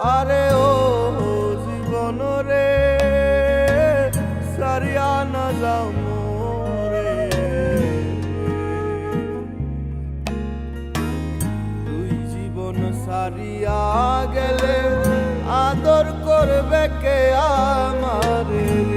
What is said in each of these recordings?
আরে ও জীবন রে, সারিয়া না যাও মোরে। তুই জীবন সারিয়া গেলে আদর করবে কে আমারে?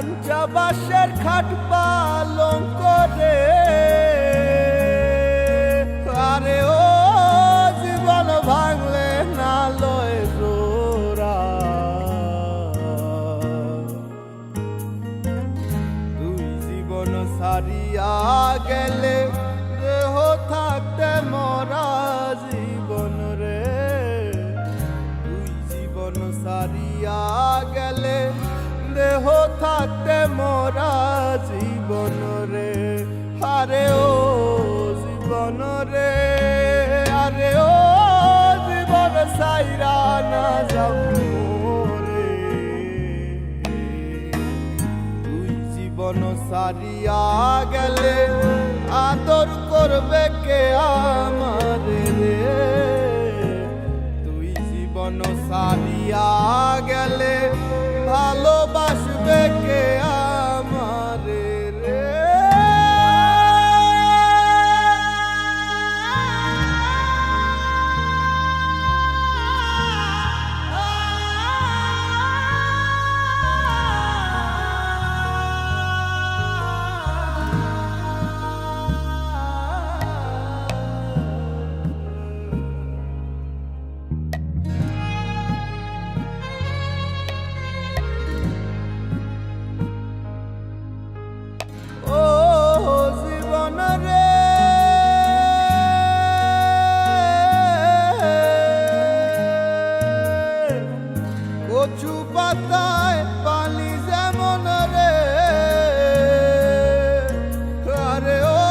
কাঞ্চা বাসের খাট পালং করে। আরে ও জীবন ভাঙলে না লয় জোরা তুই জীবন সারিয়া গেলে দেহ থাকতে মরা জীবন রে। তুই জীবন সারিয়া থাকতে মরা জীবন রে। আরে ও জীবন রে, আরে ও জীবন সাইরা না যাও রে তুই জীবন সারিয়া গেলে আদর করবে কে আমার ভালোবাসবে কে কচু পাতায় পানি যেমন রে। আরে ও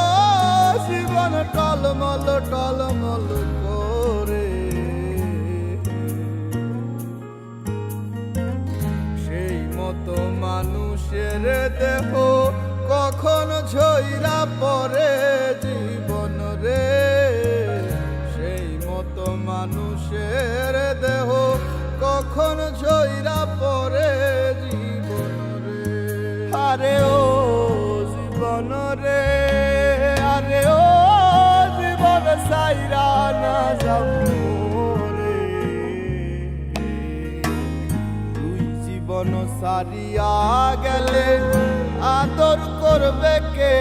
জীবন টলমল টলমল করে। সেই মতো মানুষের দেহ কখন ঝইরা পড়ে জীবন রে। আরে ও জীবন রে, আরে ও জীবন সাইরা না যাও রে তুই জীবন সারিয়া গেলে আদর করবে কে?